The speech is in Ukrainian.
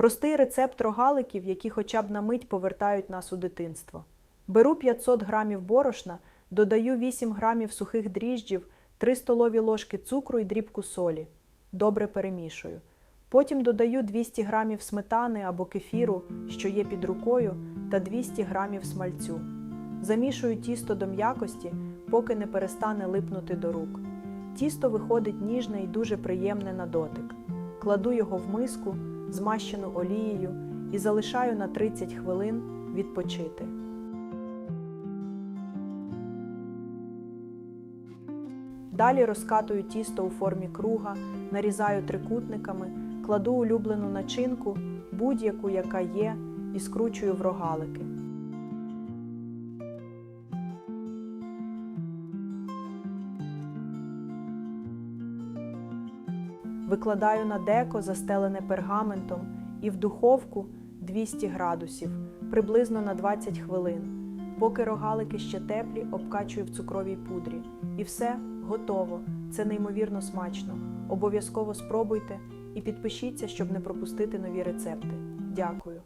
Простий рецепт рогаликів, які хоча б на мить повертають нас у дитинство. Беру 500 грамів борошна, додаю 8 грамів сухих дріжджів, 3 столові ложки цукру і дрібку солі. Добре перемішую. Потім додаю 200 грамів сметани або кефіру, що є під рукою, та 200 грамів смальцю. Замішую тісто до м'якості, поки не перестане липнути до рук. Тісто виходить ніжне і дуже приємне на дотик. Кладу його в миску, змащену олією, і залишаю на 30 хвилин відпочити. Далі розкатую тісто у формі круга, нарізаю трикутниками, кладу улюблену начинку, будь-яку, яка є, і скручую в рогалики. Викладаю на деко, застелене пергаментом, і в духовку 200 градусів, приблизно на 20 хвилин. Поки рогалики ще теплі, обкачую в цукровій пудрі. І все готово. Це неймовірно смачно. Обов'язково спробуйте і підпишіться, щоб не пропустити нові рецепти. Дякую!